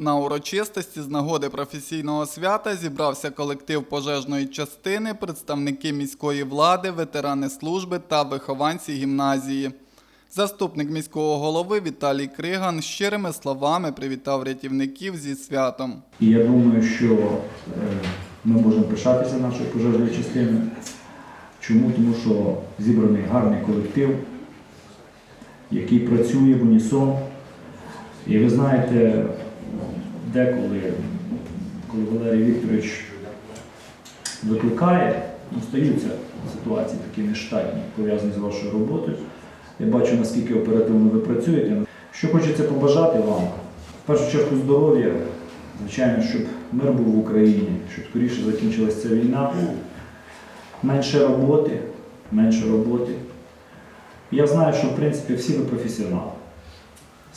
На урочистості з нагоди професійного свята зібрався колектив пожежної частини, представники міської влади, ветерани служби та вихованці гімназії. Заступник міського голови Віталій Криган щирими словами привітав рятівників зі святом. І я думаю, що е, ми можемо пишатися нашою пожежною частиною. Чому? Тому що зібраний гарний колектив, який працює в унісон. І ви знаєте, деколи, коли Валерій Вікторович викликає, ну, стаються ситуації такі нештатні, пов'язані з вашою роботою. Я бачу, наскільки оперативно ви працюєте. Що хочеться побажати вам, в першу чергу здоров'я, звичайно, щоб мир був в Україні, щоб скоріше закінчилася ця війна. Менше роботи, менше роботи. Я знаю, що в принципі всі ви професіонали.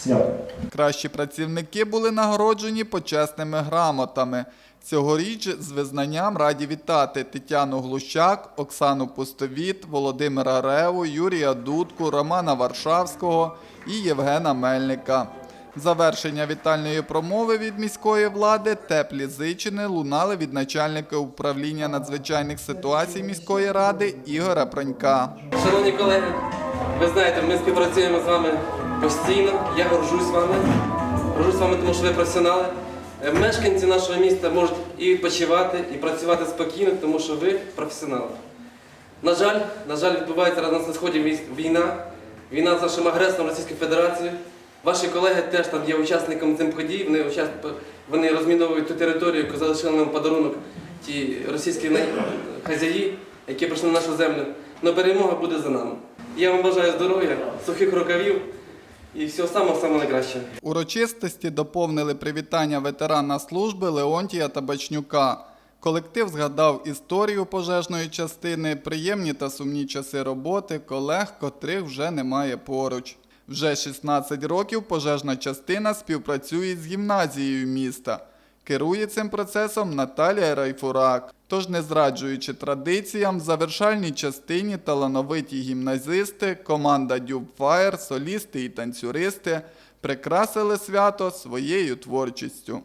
Свято. Кращі працівники були нагороджені почесними грамотами. Цьогоріч з визнанням раді вітати Тетяну Глущак, Оксану Пустовіт, Володимира Реву, Юрія Дудку, Романа Варшавського і Євгена Мельника. Завершення вітальної промови від міської влади теплі зичини лунали від начальника управління надзвичайних ситуацій міської ради Ігоря Пронька. Шановні колеги, ви знаєте, ми співпрацюємо з вами постійно. Я горжусь вами. Горжусь вами, тому що ви професіонали. Е, Мешканці нашого міста можуть і відпочивати, і працювати спокійно, тому що ви професіонали. На жаль, на жаль, відбувається зараз на сході війна. Війна з нашим агресором Російською Федерацією. Ваші колеги теж там є учасниками цих подій. Вони, вони розміновують ту територію, яку залишили нам подарунок ті російські хазяї, які прийшли на нашу землю. Но перемога буде за нами. Я вам бажаю здоров'я, сухих рукавів і всього самого самого найкращого. Урочистості доповнили привітання ветерана служби Леонтія Табачнюка. Колектив згадав історію пожежної частини, приємні та сумні часи роботи, колег, котрих вже немає поруч. Вже 16 років пожежна частина співпрацює з гімназією міста. Керує цим процесом Наталія Райфурак. Тож, не зраджуючи традиціям, в завершальній частині талановиті гімназисти, команда Дюб Фаєр, солісти і танцюристи прикрасили свято своєю творчістю.